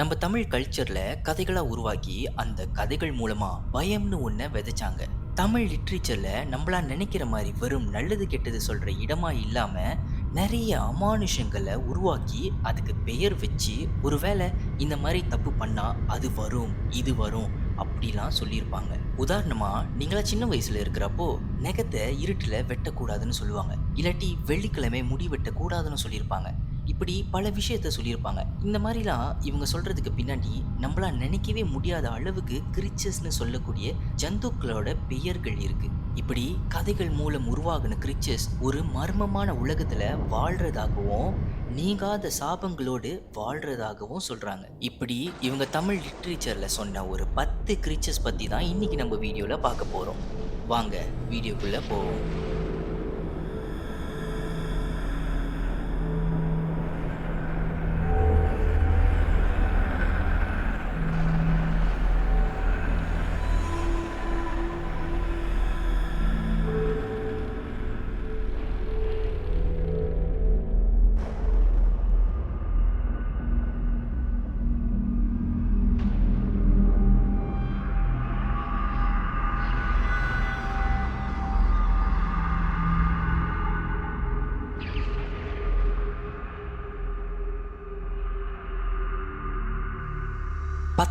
நம்ம தமிழ் கல்ச்சர்ல கதைகளா உருவாக்கி அந்த கதைகள் மூலமா பயம்னு ஒன்றை விதைச்சாங்க. தமிழ் லிட்ரேச்சர்ல நம்மளா நினைக்கிற மாதிரி வெறும் நல்லது கெட்டது சொல்ற இடமா இல்லாம நிறைய அமானுஷங்களை உருவாக்கி அதுக்கு பெயர் வச்சு ஒருவேளை இந்த மாதிரி தப்பு பண்ணா அது வரும் இது வரும் அப்படிலாம் சொல்லியிருப்பாங்க. உதாரணமா நீங்களா சின்ன வயசுல இருக்கிறப்போ நெகத்தை இருட்டுல வெட்டக்கூடாதுன்னு சொல்லுவாங்க. இல்லாட்டி வெள்ளிக்கிழமை முடி வெட்டக்கூடாதுன்னு சொல்லியிருப்பாங்க. இப்படி பல விஷயத்த சொல்லியிருப்பாங்க. இந்த மாதிரிலாம் இவங்க சொல்றதுக்கு பின்னாடி நம்மளா நினைக்கவே முடியாத அளவுக்கு கிரிச்சர்ஸ்னு சொல்லக்கூடிய ஜந்துக்களோட பெயர்கள் இருக்கு. இப்படி கதைகள் மூலம் உருவாகின கிரிச்சர்ஸ் ஒரு மர்மமான உலகத்துல வாழ்றதாகவும் நீங்காத சாபங்களோடு வாழ்றதாகவும் சொல்றாங்க. இப்படி இவங்க தமிழ் லிட்ரேச்சர்ல சொன்ன ஒரு பத்து கிரிச்சர்ஸ் பத்தி தான் இன்னைக்கு நம்ம வீடியோல பார்க்க போறோம். வாங்க வீடியோக்குள்ள போவோம்.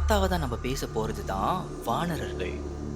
பத்தாவதா நம்ம பேச போகிறது தான் வானரர்கள்.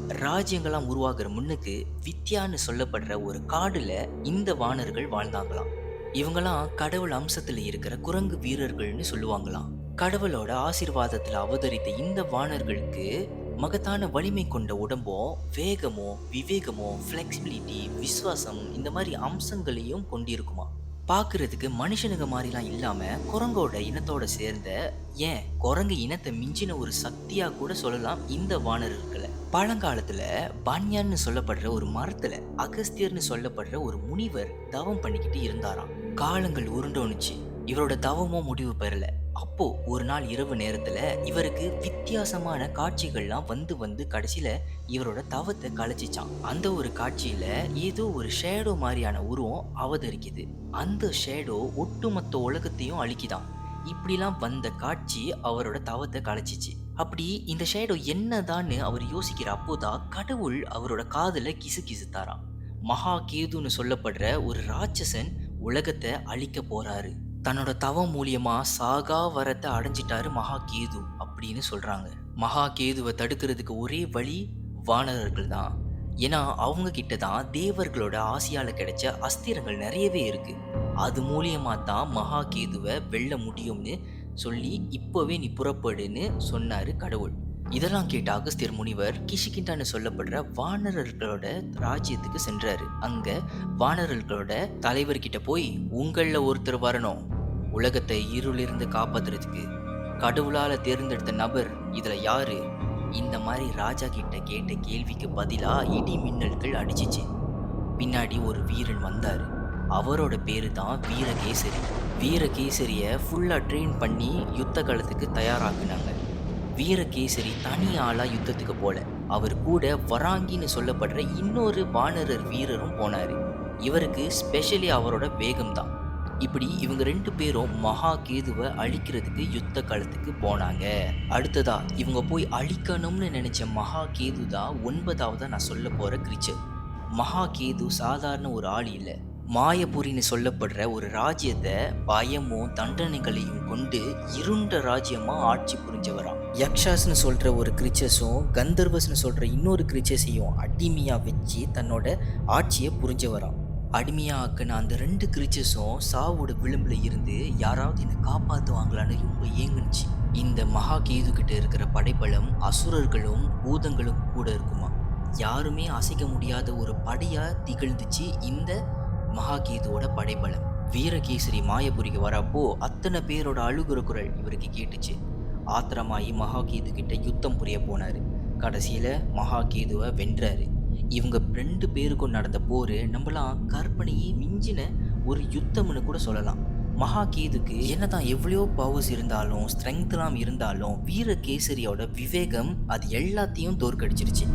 ராஜ்யங்களாம் உருவாகிற முன்னுக்கு வித்யான்னு சொல்லப்படுற ஒரு காடில் இந்த வானர்கள் வாழ்ந்தாங்களாம். இவங்களாம் கடவுள் அம்சத்தில் இருக்கிற குரங்கு வீரர்கள்னு சொல்லுவாங்களாம். கடவுளோட ஆசிர்வாதத்தில் அவதரித்த இந்த வானர்களுக்கு மகத்தான வலிமை கொண்ட உடம்போ வேகமோ விவேகமோ ஃப்ளெக்சிபிலிட்டி விசுவாசம் இந்த மாதிரி அம்சங்களையும் கொண்டிருக்குமா பார்க்கறதுக்கு மனுஷனுங்க மாதிரிலாம் இல்லாமல் குரங்கோட இனத்தோட சேர்ந்த ஏன் குரங்கு இனத்தை மிஞ்சின ஒரு சக்தியாக கூட சொல்லலாம் இந்த வானரர்களை பழங்காலத்தில் பன்யான்னு சொல்லப்படுற ஒரு மரத்தில் அகஸ்தியர்னு சொல்லப்படுற ஒரு முனிவர் தவம் பண்ணிக்கிட்டு இருந்தாராம். காலங்கள் உருண்டோனுச்சு இவரோட தவமும் முடிவு பெறலை. அப்போ ஒரு நாள் இரவு நேரத்துல இவருக்கு வித்தியாசமான காட்சிகள்லாம் வந்து வந்து கடைசியில இவரோட தவத்தை கலைச்சிச்சான். அந்த ஒரு காட்சியில ஏதோ ஒரு ஷேடோ மாதிரியான உருவம் அவதரிக்குது. அந்த ஷேடோ ஒட்டுமொத்த உலகத்தையும் அழிக்குதான். இப்படிலாம் வந்த காட்சி அவரோட தவத்தை கலைச்சிச்சு. அப்படி இந்த ஷேடோ என்னதான்னு அவர் யோசிக்கிற அப்போதான் கடவுள் அவரோட காதல கிசு கிசுத்தாராம். மகா கேதுன்னு சொல்லப்படுற ஒரு ராட்சசன் உலகத்தை அழிக்க போறாரு. தன்னோட தவம் மூலியமா சாகா வரத்தை அடைஞ்சிட்டாரு மகா கேது அப்படின்னு சொல்றாங்க. மகா கேதுவை தடுக்கிறதுக்கு ஒரே வழி வானரர்கள் தான். ஏன்னா அவங்க கிட்ட தான் தேவர்களோட ஆசையால கிடைச்ச அஸ்திரங்கள் நிறையவே இருக்கு. அது மூலியமா தான் மகா கேதுவை வெல்ல முடியும்னு சொல்லி இப்போவே நீ புறப்படுன்னு சொன்னாரு கடவுள். இதெல்லாம் கேட்ட அகஸ்தியர் முனிவர் கிஷிகிண்டான்னு சொல்லப்படுற வானரர்களோட ராஜ்யத்துக்கு சென்றாரு. அங்க வானரர்களோட தலைவர்கிட்ட போய் உங்களில் ஒருத்தர் வரணும். உலகத்தை இருளிருந்து காப்பாத்துறதுக்கு கடவுளால தேர்ந்தெடுத்த நபர் இதுல யாரு? இந்த மாதிரி ராஜா கிட்ட கேட்ட கேள்விக்கு பதிலா இடி மின்னல்கள் அடிச்சிச்சு. பின்னாடி ஒரு வீரன் வந்தார். அவரோட பேரு தான் வீரகேசரி. வீரகேசரிய ஃபுல்லா ட்ரெயின் பண்ணி யுத்த காலத்துக்கு தயாராக்குனாங்க. வீரகேசரி தனி ஆளா யுத்தத்துக்கு போல. அவர் கூட வராங்கின்னு சொல்லப்படுற இன்னொரு வானரர் வீரரும் போனார். இவருக்கு ஸ்பெஷலி அவரோட வேகம் தான் இப்படி இவங்க ரெண்டு பேரும் மகா கேதுவை அழிக்கிறதுக்கு யுத்த காலத்துக்கு போனாங்க. அடுத்ததா இவங்க போய் அழிக்கணும்னு நினைச்ச மகா கேது தான் ஒன்பதாவதா நான் சொல்ல போற கிரிச்சர் மகா கேது சாதாரண ஒரு ஆள் இல்லை. மாயபுரின்னு சொல்லப்படுற ஒரு ராஜ்யத்தை பயமும் தண்டனைகளையும் கொண்டு இருண்ட ராஜ்யமா ஆட்சி புரிஞ்சவராம். யக்ஷாஸ்னு சொல்ற ஒரு கிரிச்சஸும் கந்தர்வஸ்னு சொல்ற இன்னொரு கிரிச்சஸையும் அடிமையா வச்சு தன்னோட ஆட்சியை புரிஞ்சவராம். அடிமையாக்குன அந்த ரெண்டு கிரிச்சஸும் சாவோட விளிம்பில் இருந்து யாராவது என்னை காப்பாற்றுவாங்களான்னு ரொம்ப ஏங்குனுச்சு. இந்த மகா கேது கிட்ட இருக்கிற படைபலம் அசுரர்களும் பூதங்களும் கூட இருக்குமா? யாருமே அசைக்க முடியாத ஒரு படையாக திகழ்ந்துச்சு இந்த மகாகேதுவோட படைபலம். வீரகேசரி மாயபுரிக்கு வரப்போ அத்தனை பேரோட அழுகுற குரல் இவருக்கு கேட்டுச்சு. ஆத்திரமாயி மகாகேது கிட்ட யுத்தம் புரிய போனார். கடைசியில் மகாகேதுவை வென்றாரு. இவங்க ரெண்டு பேருக்கும் நடந்த போர் நம்மளாம் கற்பனையே மிஞ்சின ஒரு யுத்தம்னு கூட சொல்லலாம். மகாகேதுக்கு என்னதான் எவ்வளோ பவர்ஸ் இருந்தாலும் ஸ்ட்ரெங்க்லாம் இருந்தாலும் வீரகேசரியோட விவேகம் அது எல்லாத்தையும் தோற்கடிச்சிருச்சு.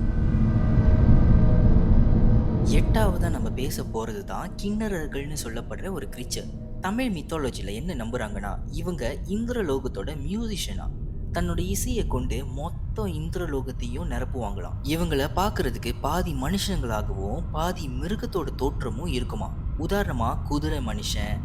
எட்டாவதாக நம்ம பேச போகிறது தான் கிண்ணறர்கள்னு சொல்லப்படுற ஒரு கிரீச்சர் தமிழ் மித்தாலஜியில் என்ன நம்புறாங்கன்னா இவங்க இந்திரலோகத்தோட மியூசிஷியனா தன்னோட இசையை கொண்டு மொத்த இந்திரலோகத்தையும் நிரப்புவாங்களாம். இவங்கள பார்க்கறதுக்கு பாதி மனுஷங்களாகவும் பாதி மிருகத்தோட தோற்றமும் இருக்குமா? உதாரணமா குதிரை மனுஷன்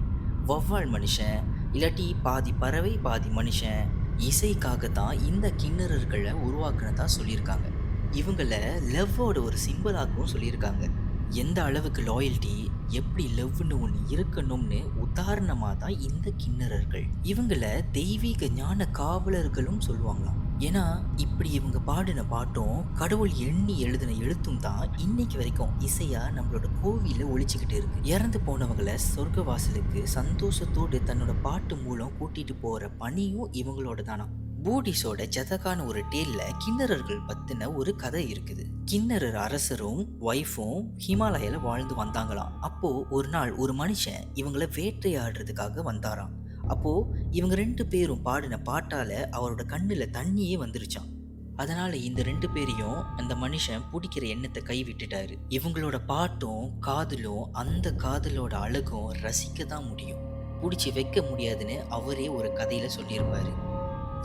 வௌவால் மனுஷன் இல்லாட்டி பாதி பறவை பாதி மனுஷன். இசைக்காக தான் இந்த கிண்ணறர்களை உருவாக்குனதா சொல்லியிருக்காங்க. இவங்கள லவ்வோட ஒரு சிம்பிளாகவும் சொல்லியிருக்காங்க. எந்த அளவுக்கு லாயல்ட்டி எப்படி லவ்னு ஒன்று இருக்கணும்னு உதாரணமாக தான் இந்த கிண்ணறர்கள். இவங்கள தெய்வீக ஞான காவலர்களும் சொல்லுவாங்களாம். ஏன்னா இப்படி இவங்க பாடின பாட்டும் கடவுள் எண்ணி எழுதின எழுத்தும் தான் இன்னைக்கு வரைக்கும் இசையா நம்மளோட கோவில ஒழிச்சுக்கிட்டு இருக்கு. இறந்து போனவங்களை சொர்க்க வாசலுக்கு சந்தோஷத்தோடு தன்னோட பாட்டு மூலம் கூட்டிட்டு போற பணியும் இவங்களோட தானா பூடிஸோட ஜதகான ஒரு டேல்ல கிண்ணறர்கள் பத்தின ஒரு கதை இருக்குது. கிண்ணறர் அரசரும் ஒய்ஃபும் ஹிமாலயால வாழ்ந்து வந்தாங்களாம். அப்போ ஒரு நாள் ஒரு மனுஷன் இவங்கள வேட்டையாடுறதுக்காக வந்தாராம். அப்போ இவங்க ரெண்டு பேரும் பாடின பாட்டால அவரோட கண்ணுல தண்ணியே வந்துருச்சான் அதனால இந்த ரெண்டு பேரையும் அந்த மனுஷன் பிடிக்கிற எண்ணத்தை கைவிட்டுட்டாரு. இவங்களோட பாட்டும் காதலும் அந்த காதலோட அழகும் ரசிக்க தான் முடியும். பிடிச்சி வைக்க முடியாதுன்னு அவரே ஒரு கதையில சொல்லியிருப்பாரு.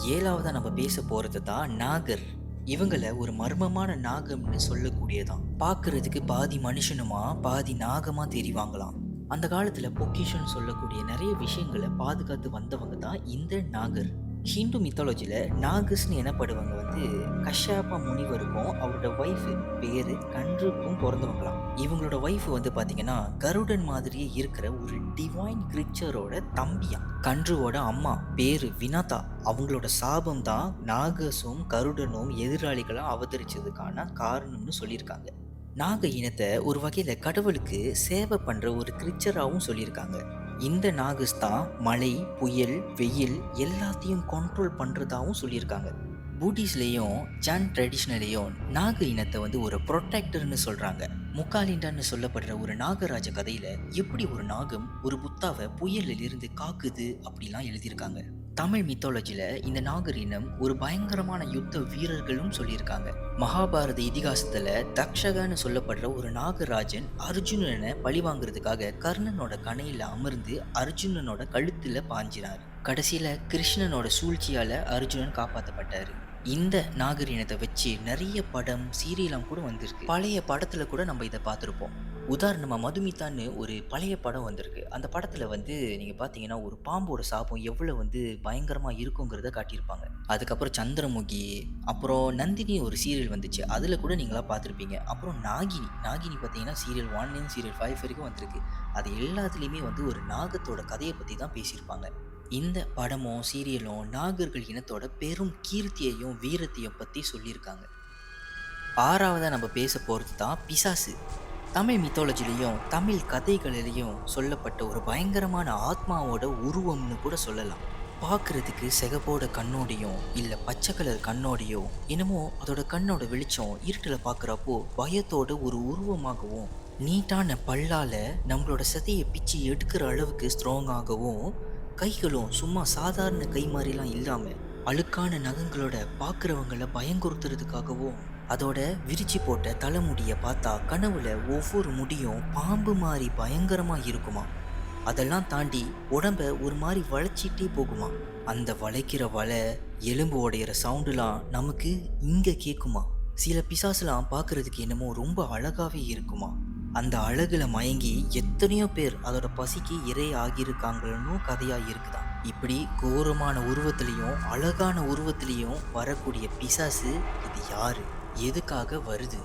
ஏழாவதாக நம்ம பேச போகிறது தான் நாகர். இவங்கள ஒரு மர்மமான நாகம்னு சொல்லக்கூடியதான். பார்க்கறதுக்கு பாதி மனுஷனுமா பாதி நாகமா தெரிவாங்களாம். அந்த காலத்தில் பொக்கிஷன் சொல்லக்கூடிய நிறைய விஷயங்களை பாதுகாத்து வந்தவங்க தான் இந்த நாகர். ஹிந்து மித்தாலஜியில் நாகஸ்னு எனப்படுவங்க வந்து கஷ்யபா முனிவருக்கும் அவரோட ஒய்ஃப் பேரு கன்றுக்கும் பிறந்தவங்களாம் இவங்களோட ஒய்ஃப் வந்து பார்த்தீங்கன்னா கருடன் மாதிரியே இருக்கிற ஒரு டிவைன் கிரிச்சரோட தம்பியா கன்றுவோட அம்மா பேரு வினதா. அவங்களோட சாபம் தான் நாகஸும் கருடனும் எதிராளிகளாக அவதரிச்சதுக்கான காரணம்னு சொல்லியிருக்காங்க. நாக இனத்தை ஒரு வகையில் கடவுளுக்கு சேவை பண்ணுற ஒரு கிரிச்சராகவும் சொல்லியிருக்காங்க. இந்த நாகஸ்தா மழை புயல் வெயில் எல்லாத்தையும் கண்ட்ரோல் பண்ணுறதாகவும் சொல்லியிருக்காங்க. பூட்டிஸ்லேயும் ஜான் ட்ரெடிஷ்னலையும் நாக இனத்தை வந்து ஒரு ப்ரொடெக்டர்னு சொல்கிறாங்க முக்காலிண்டான்னு சொல்லப்படுற ஒரு நாகராஜ கதையில் எப்படி ஒரு நாகம் ஒரு புத்தாவை புயலில் இருந்து காக்குது அப்படிலாம் எழுதியிருக்காங்க. தமிழ் மித்தாலஜில இந்த நாகர் இனம் ஒரு பயங்கரமான யுத்த வீரர்களும் சொல்லியிருக்காங்க. மகாபாரத இதிகாசத்துல தக்ஷகன்னு சொல்லப்படுற ஒரு நாகராஜன் அர்ஜுனனை பழி வாங்குறதுக்காக கர்ணனோட கணையில அமர்ந்து அர்ஜுனனோட கழுத்துல பாஞ்சினார். கடைசியில கிருஷ்ணனோட சூழ்ச்சியால அர்ஜுனன் காப்பாற்றப்பட்டாரு இந்த நாகரினத்தை வச்சு நிறைய படம் சீரியலாம் கூட வந்திருக்கு. பழைய படத்துல கூட நம்ம இதை பார்த்துருப்போம். உதாரணமாக மதுமிதான்னு ஒரு பழைய படம் வந்திருக்கு. அந்த படத்தில் வந்து நீங்கள் பார்த்தீங்கன்னா ஒரு பாம்போட சாபம் எவ்வளோ வந்து பயங்கரமாக இருக்குங்கிறத காட்டியிருப்பாங்க. அதுக்கப்புறம் சந்திரமுகி அப்புறம் நந்தினி ஒரு சீரியல் வந்துச்சு. அதில் கூட நீங்களாக பார்த்துருப்பீங்க. அப்புறம் நாகினி. நாகினி பார்த்தீங்கன்னா சீரியல் ஒன் சீரியல் ஃபைவ் வரைக்கும் வந்திருக்கு. அது எல்லாத்துலேயுமே வந்து ஒரு நாகத்தோட கதையை பற்றி தான் பேசியிருப்பாங்க. இந்த படமும் சீரியலும் நாகர்கள் இனத்தோட பெரும் கீர்த்தியையும் வீரத்தையும் பற்றி சொல்லியிருக்காங்க. ஆறாவதாக நம்ம பேச போகிறது தான் பிசாசு. தமிழ் மித்தாலஜிலையும் தமிழ் கதைகளிலையும் சொல்லப்பட்ட ஒரு பயங்கரமான ஆத்மாவோட உருவம்னு கூட சொல்லலாம். பார்க்குறதுக்கு செகப்போட கண்ணோடையும் இல்லை பச்சை கலர் கண்ணோடையோ என்னமோ அதோட கண்ணோட வெளிச்சம் இருட்டில் பார்க்குறப்போ பயத்தோட ஒரு உருவமாகவும் நீட்டான பல்லால் நம்மளோட சதையை பிச்சு எடுக்கிற அளவுக்கு ஸ்ட்ராங்காகவும் கைகளும் சும்மா சாதாரண கை மாதிரிலாம் இல்லாமல் அழுக்கான நகங்களோட பார்க்குறவங்கள பயங்குறுத்துறதுக்காகவும் அதோட விரிச்சு போட்ட தலைமுடியை பார்த்தா கனவுல ஒவ்வொரு முடியும் பாம்பு மாதிரி பயங்கரமாக இருக்குமா? அதெல்லாம் தாண்டி உடம்ப ஒரு மாதிரி வளைச்சிட்டே போகுமா? அந்த வளைக்கிற வலை எலும்பு உடையிற சவுண்டுலாம் நமக்கு இங்கே கேட்குமா சில பிசாசுலாம் பார்க்கறதுக்கு என்னமோ ரொம்ப அழகாகவே இருக்குமா? அந்த அழகுல மயங்கி எத்தனையோ பேர் அதோட பசிக்கு இறை ஆகியிருக்காங்கன்னு கதையா இருக்குதான் இப்படி கோரமான உருவத்திலையும் அழகான உருவத்திலையும் வரக்கூடிய பிசாசு இது யாரு? எதுக்காக வருது?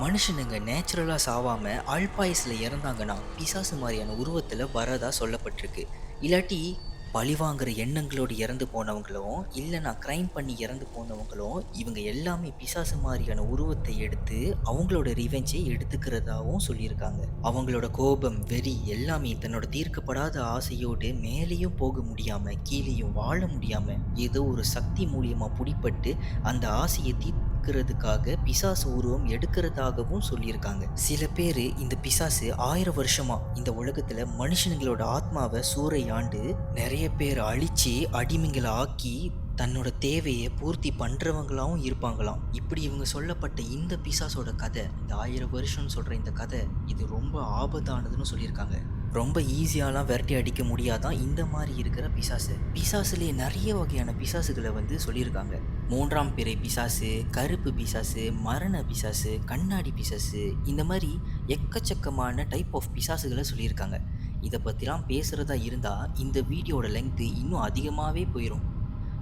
மனுஷனுங்க நேச்சுரலாக சாவாம அல்பாயுஸில் இறந்தாங்கன்னா பிசாசு மாதிரியான உருவத்தில் வரதா சொல்லப்பட்டிருக்கு. இல்லாட்டி பழிவாங்கிற எண்ணங்களோடு இறந்து போனவங்களும் இல்லைனா க்ரைம் பண்ணி இறந்து போனவங்களும் இவங்க எல்லாமே பிசாசு மாதிரியான உருவத்தை எடுத்து அவங்களோட ரிவெஞ்சை எடுத்துக்கிறதாவும் சொல்லியிருக்காங்க. அவங்களோட கோபம் வெறி எல்லாமே தன்னோட தீர்க்கப்படாத ஆசையோடு மேலேயும் போக முடியாமல் கீழேயும் வாழ முடியாமல் ஏதோ ஒரு சக்தி மூலியமாக பிடிப்பட்டு அந்த ஆசையை தீர்க்கிறதுக்காக பிசாசு உருவம் எடுக்கிறதாகவும் சொல்லியிருக்காங்க. சில பேர் இந்த பிசாசு ஆயிரம் வருஷமா இந்த உலகத்துல மனுஷனுங்களோட ஆத்மாவை சூறையாண்டு நிறைய பேர் அழிச்சு அடிமைங்களை ஆக்கி தன்னோட தேவையை பூர்த்தி பண்றவங்களாவும் இருப்பாங்களாம். இப்படி இவங்க சொல்லப்பட்ட இந்த பிசாசோட கதை இந்த ஆயிரம் வருஷம்னு சொல்ற இந்த கதை இது ரொம்ப ஆபத்தானதுன்னு சொல்லியிருக்காங்க. ரொம்ப ஈஸியாலாம் விரட்டி அடிக்க முடியாதான் இந்த மாதிரி இருக்கிற பிசாசு. பிசாசுலேயே நிறைய வகையான பிசாசுகளை வந்து சொல்லியிருக்காங்க. மூன்றாம் பிறை பிசாசு கருப்பு பிசாசு மரண பிசாசு கண்ணாடி பிசாசு இந்த மாதிரி எக்கச்சக்கமான டைப் ஆஃப் பிசாசுகளை சொல்லியிருக்காங்க. இதை பற்றிலாம் பேசுகிறதா இருந்தால் இந்த வீடியோட லெங்க்த்து இன்னும் அதிகமாகவே போயிடும்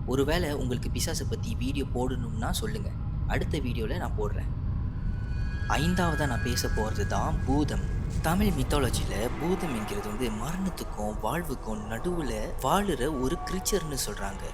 ஒருவேளை உங்களுக்கு பிசாசை பற்றி வீடியோ போடணும்னா சொல்லுங்கள் அடுத்த வீடியோவில் நான் போடுறேன். ஐந்தாவதாக நான் பேச போகிறது தான் பூதம். தமிழ் மித்தாலஜியில் பூதம் என்கிறது வந்து மரணத்துக்கும் வாழ்வுக்கும் நடுவில் வாழுற ஒரு கிரிச்சர்னு சொல்கிறாங்க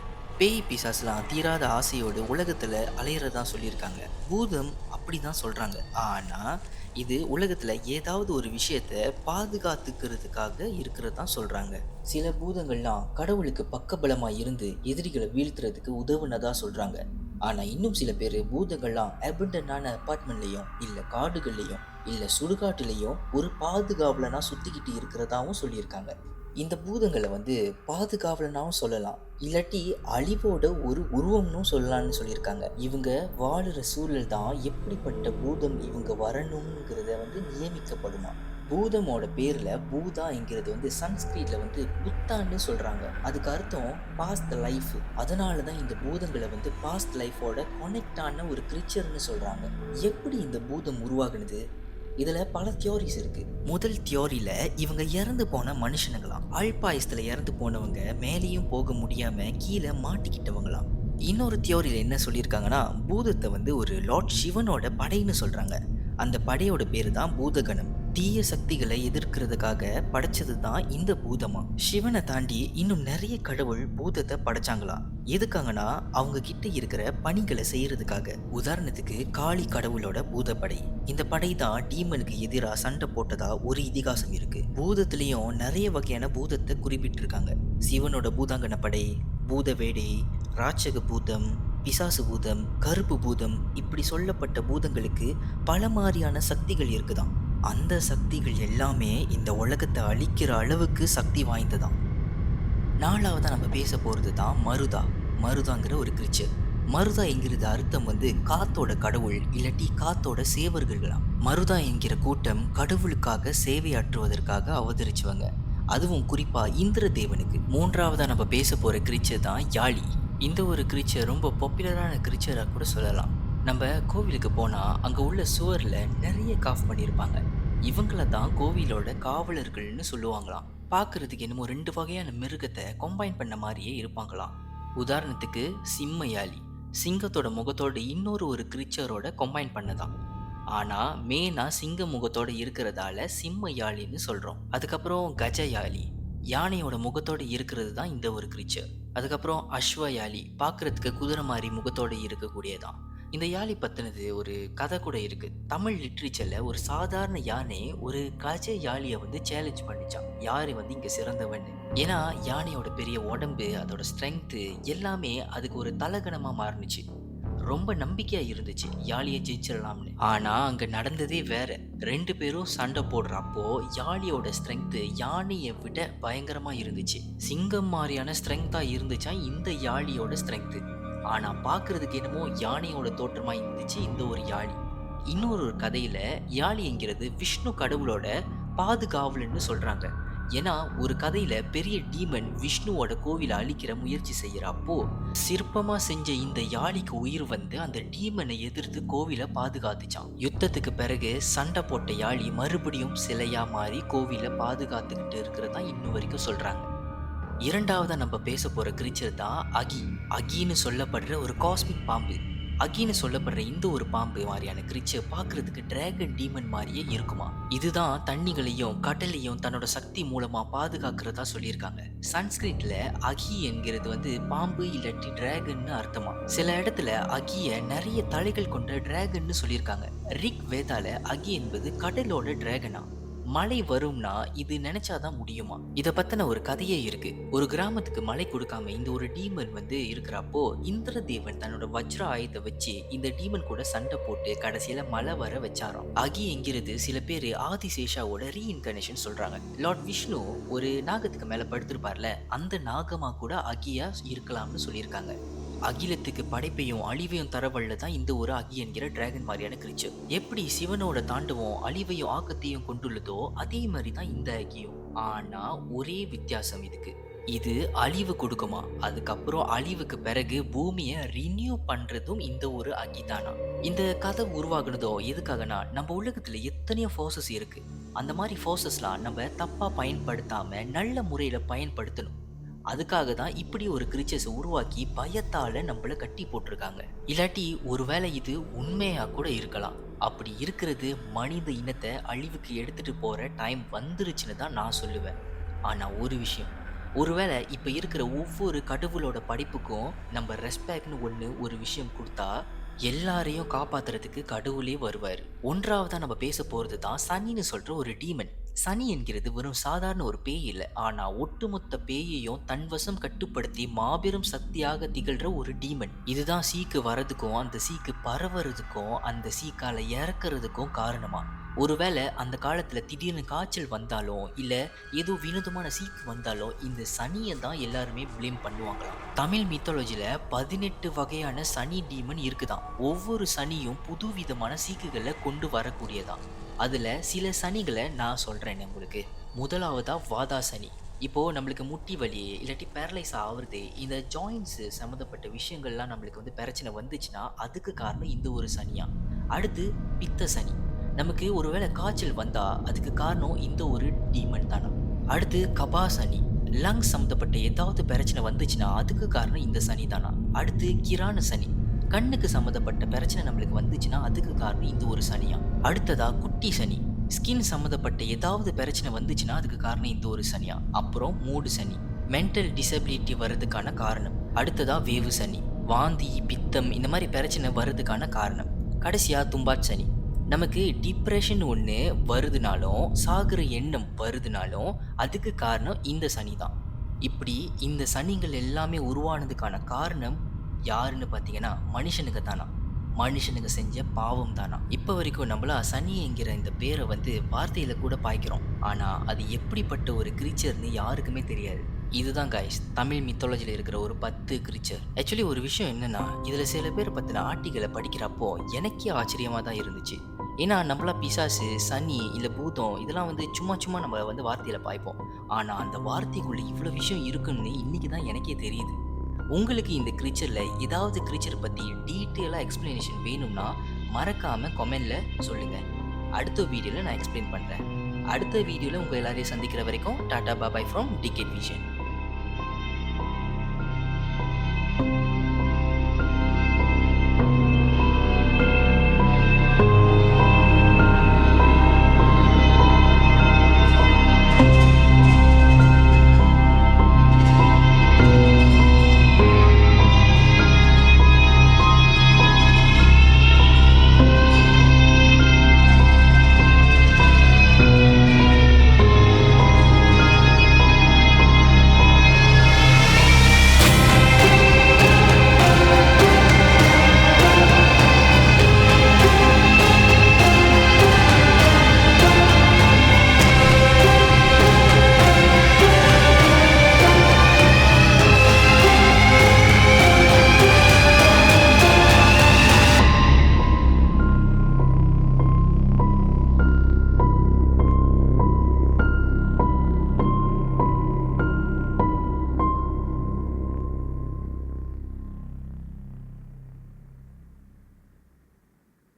பேய் பிசாசுலாம் தீராத ஆசையோடு உலகத்தில் அலையிறதா சொல்லியிருக்காங்க. பூதம் அப்படி தான் சொல்கிறாங்க ஆனால் இது உலகத்தில் ஏதாவது ஒரு விஷயத்தை பாதுகாத்துக்கிறதுக்காக இருக்கிறதா சொல்கிறாங்க சில பூதங்கள்லாம் கடவுளுக்கு பக்கபலமாக இருந்து எதிரிகளை வீழ்த்துறதுக்கு உதவுனதா சொல்கிறாங்க ஆனால் இன்னும் சில பேர் பூதங்கள்லாம் அபண்டனான அப்பார்ட்மெண்ட்லேயும் இல்லை காடுகள்லேயும் இல்லை சுடுகாட்டுலேயும் ஒரு பாதுகாவலனாக சுற்றிக்கிட்டு இருக்கிறதாவும் சொல்லியிருக்காங்க. இந்த பூதங்களை வந்து பாதுகாவலனாகவும் சொல்லலாம். இல்லாட்டி அழிவோட ஒரு உருவம்னும் சொல்லலாம்னு சொல்லியிருக்காங்க. இவங்க வாழுற சூழல் தான் எப்படிப்பட்ட பூதம் இவங்க வரணுங்கிறத வந்து நியமிக்கப்படுமா? பூதமோட பேரில் பூதா என்கிறது வந்து சன்ஸ்கிரீட்டில் வந்து புத்தான்னு சொல்கிறாங்க அதுக்கு அர்த்தம் பாஸ்ட் லைஃப் அதனால தான் இந்த பூதங்களை வந்து பாஸ்ட் லைஃபோட கனெக்ட் ஆன ஒரு கிரிச்சர்னு சொல்கிறாங்க எப்படி இந்த பூதம் உருவாகுனது? இதில் பல தியோரிஸ் இருக்கு. முதல் தியோரியில் இவங்க இறந்து போன மனுஷனுங்களாம். ஆழ்பாயசத்தில் இறந்து போனவங்க மேலேயும் போக முடியாமல் கீழே மாட்டிக்கிட்டவங்களாம். இன்னொரு தியோரியில் என்ன சொல்லியிருக்காங்கன்னா பூதத்தை வந்து ஒரு லார்ட் சிவனோட படைன்னு சொல்கிறாங்க அந்த படையோட பேர் தான் பூதகணம். தீய சக்திகளை எதிர்க்கிறதுக்காக படைச்சது தான் இந்த பூதமா? சிவனை தாண்டி இன்னும் நிறைய கடவுள் பூதத்தை படைச்சாங்களாம் எதுக்காங்கன்னா அவங்க கிட்ட இருக்கிற பணிகளை செய்யறதுக்காக. உதாரணத்துக்கு காளி கடவுளோட பூதப்படை. இந்த படை தான் டீமனுக்கு எதிராக சண்டை போட்டதா ஒரு இதிகாசம் இருக்கு. பூதத்திலையும் நிறைய வகையான பூதத்தை குறிப்பிட்டிருக்காங்க. சிவனோட பூதாங்கன படை பூத வேடை ராட்சக பூதம் பிசாசு பூதம் கருப்பு பூதம் இப்படி சொல்லப்பட்ட பூதங்களுக்கு பல மாதிரியான சக்திகள் இருக்குதாம் அந்த சக்திகள் எல்லாமே இந்த உலகத்தை அழிக்கிற அளவுக்கு சக்தி வாய்ந்ததாம். நாலாவதாக நம்ம பேச போகிறது தான் மருதா. மருதாங்கிற ஒரு கிரிச்சர் மருதா என்கிறது அர்த்தம் வந்து காத்தோட கடவுள் இல்லாட்டி காத்தோட சேவர்களாம் மருதா என்கிற கூட்டம் கடவுளுக்காக சேவையாற்றுவதற்காக அவதரிச்சுவாங்க. அதுவும் குறிப்பாக இந்திர தேவனுக்கு மூன்றாவதாக நம்ம பேச போகிற கிரிச்சர் தான் யாழி. இந்த ஒரு கிரிச்சர் ரொம்ப பாப்புலரான கிரிச்சராக கூட சொல்லலாம். நம்ம கோவிலுக்கு போனால் அங்கே உள்ள சுவரில் நிறைய காஃப் பண்ணியிருப்பாங்க இவங்கள தான் கோவிலோட காவலர்கள்னு சொல்லுவாங்களாம். பார்க்கறதுக்கு என்னமோ ரெண்டு வகையான மிருகத்தை கம்பைன் பண்ண மாதிரியே இருப்பாங்களாம். உதாரணத்துக்கு சிம்மயாலி சிங்கத்தோட முகத்தோட இன்னொரு ஒரு கிரிச்சரோட கம்பைன் பண்ணதான். ஆனால் மேனா சிங்க முகத்தோட இருக்கிறதால சிம்மயாளின்னு சொல்கிறோம் அதுக்கப்புறம் கஜயாலி யானையோட முகத்தோட இருக்கிறது தான் இந்த ஒரு கிரிச்சர் அதுக்கப்புறம் அஸ்வயாலி பார்க்கறதுக்கு குதிரை மாதிரி முகத்தோட இருக்கக்கூடியதான். இந்த யாழி பத்தினது ஒரு கதை கூட இருக்கு. தமிழ் லிட்ரேச்சர்ல ஒரு சாதாரண யானை ஒரு கஜ யாழியை வந்து சேலஞ்ச் பண்ணிச்சான் யாரு வந்து இங்க சிறந்தவன்? ஏன்னா யானையோட பெரிய உடம்பு அதோட ஸ்ட்ரென்த்து எல்லாமே அதுக்கு ஒரு தலகணமா மாறுனுச்சு. ரொம்ப நம்பிக்கையா இருந்துச்சு யாழியை ஜெயிச்சிடலாம்னு. ஆனா அங்க நடந்ததே வேற. ரெண்டு பேரும் சண்டை போடுறப்போ யாழியோட ஸ்ட்ரென்த்து யானையை விட பயங்கரமா இருந்துச்சு. சிங்கம் மாதிரியான ஸ்ட்ரென்த்தா இருந்துச்சா இந்த யாழியோட ஸ்ட்ரென்த்து ஆனால் பார்க்குறதுக்கு என்னமோ யானையோட தோற்றமாக இருந்துச்சு இந்த ஒரு யாழி. இன்னொரு ஒரு கதையில் யாழி என்கிறது விஷ்ணு கடவுளோட பாதுகாவலன்னு சொல்கிறாங்க ஏன்னா ஒரு கதையில் பெரிய டீமன் விஷ்ணுவோட கோவிலை அழிக்கிற முயற்சி செய்கிறப்போ சிற்பமாக செஞ்ச இந்த யாழிக்கு உயிர் வந்து அந்த டீமனை எதிர்த்து கோவிலை பாதுகாத்துச்சான் யுத்தத்துக்கு பிறகு சண்டை போட்ட யாழி மறுபடியும் சிலையாக மாறி கோவிலை பாதுகாத்துக்கிட்டு இருக்கிறதா இன்னும் வரைக்கும் சொல்கிறாங்க இரண்டாவதாக நம்ம பேச போகிற கிரீச்சர் தான் அகி. அகின்னு சொல்லப்படுற ஒரு காஸ்மிக் பாம்பு. அகின்னு சொல்லப்படுற இந்த ஒரு பாம்பு மாதிரியான கிரீச்சர் பார்க்குறதுக்கு டிராகன் டீமன் மாதிரியே இருக்குமா? இதுதான் தண்ணிகளையும் கடலையும் தன்னோட சக்தி மூலமாக பாதுகாக்கிறதா சொல்லியிருக்காங்க. சன்ஸ்கிரிட்ல அகி என்கிறது வந்து பாம்பு இல்லாட்டி டிராகன்னு அர்த்தமா? சில இடத்துல அகிய நிறைய தலைகள் கொண்ட டிராகன்னு சொல்லியிருக்காங்க. ரிக் வேதால அகி என்பது கடலோட டிராகனா மழை வரும்னா இது நினைச்சாதான் முடியுமா? இத பத்தின ஒரு கதையே இருக்கு. ஒரு கிராமத்துக்கு மழை கொடுக்காம இந்த ஒரு டீமன் வந்து இருக்கிறப்போ இந்திரதேவன் தன்னோட வஜ்ர ஆயுதத்தை வச்சு இந்த டீமன் கூட சண்டை போட்டு கடைசியில மழை வர வச்சாராம். அகி எங்கிறது சில பேர் ஆதிசேஷாவோட ரீஇன்கனேஷன் சொல்றாங்க. லார்ட் விஷ்ணு ஒரு நாகத்துக்கு மேல படுத்திருப்பார்ல அந்த நாகமா கூட அகியா இருக்கலாம்னு சொல்லியிருக்காங்க. அகிலத்துக்கு படைப்பையும் அழிவையும் தரவல்ல தான் இந்த ஒரு அகி என்கிற டிராகன் மாதிரியான கிரிச்சர் எப்படி சிவனோட தாண்டவம் அழிவையும் ஆக்கத்தையும் கொண்டுள்ளதோ அதே மாதிரி தான் இந்த அகியும். ஆனா ஒரே வித்தியாசம் இதுக்கு. இது அழிவு கொடுக்குமா? அதுக்கப்புறம் அழிவுக்கு பிறகு பூமியை ரினியூ பண்றதும் இந்த ஒரு அக்கி தானா? இந்த கதை உருவாகுனதோ எதுக்காகனா நம்ம உலகத்துல எத்தனையோ ஃபோர்ஸஸ் இருக்கு. அந்த மாதிரி ஃபோர்ஸஸ்லாம் நம்ம தப்பா பயன்படுத்தாம நல்ல முறையில பயன்படுத்தணும். அதுக்காக தான் இப்படி ஒரு கிரிச்சர்ஸை உருவாக்கி பயத்தால் நம்மள கட்டி போட்டிருக்காங்க. இல்லாட்டி ஒருவேளை இது உண்மையாக கூட இருக்கலாம். அப்படி இருக்கிறது மனித இனத்தை அழிவுக்கு எடுத்துகிட்டு போகிற டைம் வந்துருச்சுன்னு தான் நான் சொல்லுவேன். ஆனால் ஒரு விஷயம். ஒருவேளை இப்போ இருக்கிற ஒவ்வொரு கடவுளோட படைப்புக்கும் நம்ம ரெஸ்பெக்ட்னு ஒன்று ஒரு விஷயம் கொடுத்தா எல்லாரையும் காப்பாத்துறதுக்கு கடவுளே வருவார். ஒன்றாவதாக நம்ம பேச போகிறது தான் சனின்னு சொல்கிற ஒரு டீமன் சனி என்கிறது வெறும் சாதாரண ஒரு பேய் இல்லை. ஆனால் ஒட்டுமொத்த பேயையும் தன்வசம் கட்டுப்படுத்தி மாபெரும் சக்தியாக திகழ்கிற ஒரு டீமன். இதுதான் சீக்கு வரதுக்கும் அந்த சீக்கு பரவறதுக்கும் அந்த சீக்கால இறக்குறதுக்கும் காரணமா? ஒருவேளை அந்த காலத்தில் திடீர்னு காய்ச்சல் வந்தாலும் இல்லை ஏதோ வினோதமான சீக்கு வந்தாலும் இந்த சனியை தான் எல்லாருமே ப்ளேம் பண்ணுவாங்களாம். தமிழ் மித்தாலஜியில் பதினெட்டு வகையான சனி டீமன் இருக்குதான் ஒவ்வொரு சனியும் புதுவிதமான சீக்குகளை கொண்டு வரக்கூடியதான் அதில் சில சனிகளை நான் சொல்கிறேன் உங்களுக்கு முதலாவதாக வாதா சனி. இப்போது நம்மளுக்கு முட்டி வலி இல்லாட்டி பேரலைஸ் ஆகுறது இந்த ஜாயின்ஸு சம்மந்தப்பட்ட விஷயங்கள்லாம் நம்மளுக்கு வந்து பிரச்சனை வந்துச்சுன்னா அதுக்கு காரணம் இந்த ஒரு சனியா. அடுத்து பித்த சனி. நமக்கு ஒருவேளை காய்ச்சல் வந்தால் அதுக்கு காரணம் இந்த ஒரு டீமன் தானா. அடுத்து கபா சனி. லங்ஸ் சம்மந்தப்பட்ட ஏதாவது பிரச்சனை வந்துச்சுன்னா அதுக்கு காரணம் இந்த சனி தானா. அடுத்து கிரான சனி. கண்ணுக்கு சம்மந்தப்பட்ட பிரச்சனை நம்மளுக்கு வந்துச்சுன்னா அதுக்கு காரணம் இந்த ஒரு சனியா? அடுத்ததா குட்டி சனி. ஸ்கின் சம்மந்தப்பட்ட ஏதாவது பிரச்சனை வந்துச்சுன்னா அதுக்கு காரணம் இந்த ஒரு சனியா? அப்புறம் மூடு சனி. மென்டல் டிசபிலிட்டி வர்றதுக்கான காரணம். அடுத்ததா வேவு சனி. வாந்தி பித்தம் இந்த மாதிரி பிரச்சனை வர்றதுக்கான காரணம். கடைசியா தும்பாட் சனி. நமக்கு டிப்ரெஷன் ஒன்று வருதுனாலும் சாகுற எண்ணம் வருதுனாலும் அதுக்கு காரணம் இந்த சனி தான் இப்படி இந்த சனிகள் எல்லாமே உருவானதுக்கான காரணம் யாருன்னு பார்த்தீங்கன்னா மனுஷனுக்கு தானா மனுஷனுக்கு செஞ்ச பாவம் தானா இப்போ வரைக்கும் நம்மளா சனி என்கிற இந்த பேரை வந்து வார்த்தையில் கூட பாய்க்கிறோம். ஆனால் அது எப்படிப்பட்ட ஒரு கிரீச்சர்னு யாருக்குமே தெரியாது. இதுதான் காய்ஸ் தமிழ் மித்தாலஜியில் இருக்கிற ஒரு பத்து கிரீச்சர் ஆக்சுவலி ஒரு விஷயம் என்னென்னா இதில் சில பேர் பற்றின ஆர்டிகளை படிக்கிறப்போ எனக்கே ஆச்சரியமாக தான் இருந்துச்சு. ஏன்னா நம்மளா பிசாசு சனி இல்லை பூதம் இதெல்லாம் வந்து சும்மா சும்மா நம்ம வந்து வார்த்தையில் பாய்ப்போம். ஆனால் அந்த வார்த்தைக்குள்ளே இவ்வளோ விஷயம் இருக்குன்னு இன்றைக்கி தான் எனக்கே தெரியுது. உங்களுக்கு இந்த க்ரீச்சரில் ஏதாவது க்ரீச்சர் பற்றி டீட்டெயிலாக எக்ஸ்ப்ளனேஷன் வேணும்னா மறக்காமல் கமெண்டில் சொல்லுங்கள் அடுத்த வீடியோவில் நான் எக்ஸ்பிளைன் பண்ணுறேன் அடுத்த வீடியோவில் உங்கள் எல்லாரையும் சந்திக்கிற வரைக்கும் ta-ta bye bye from decade vision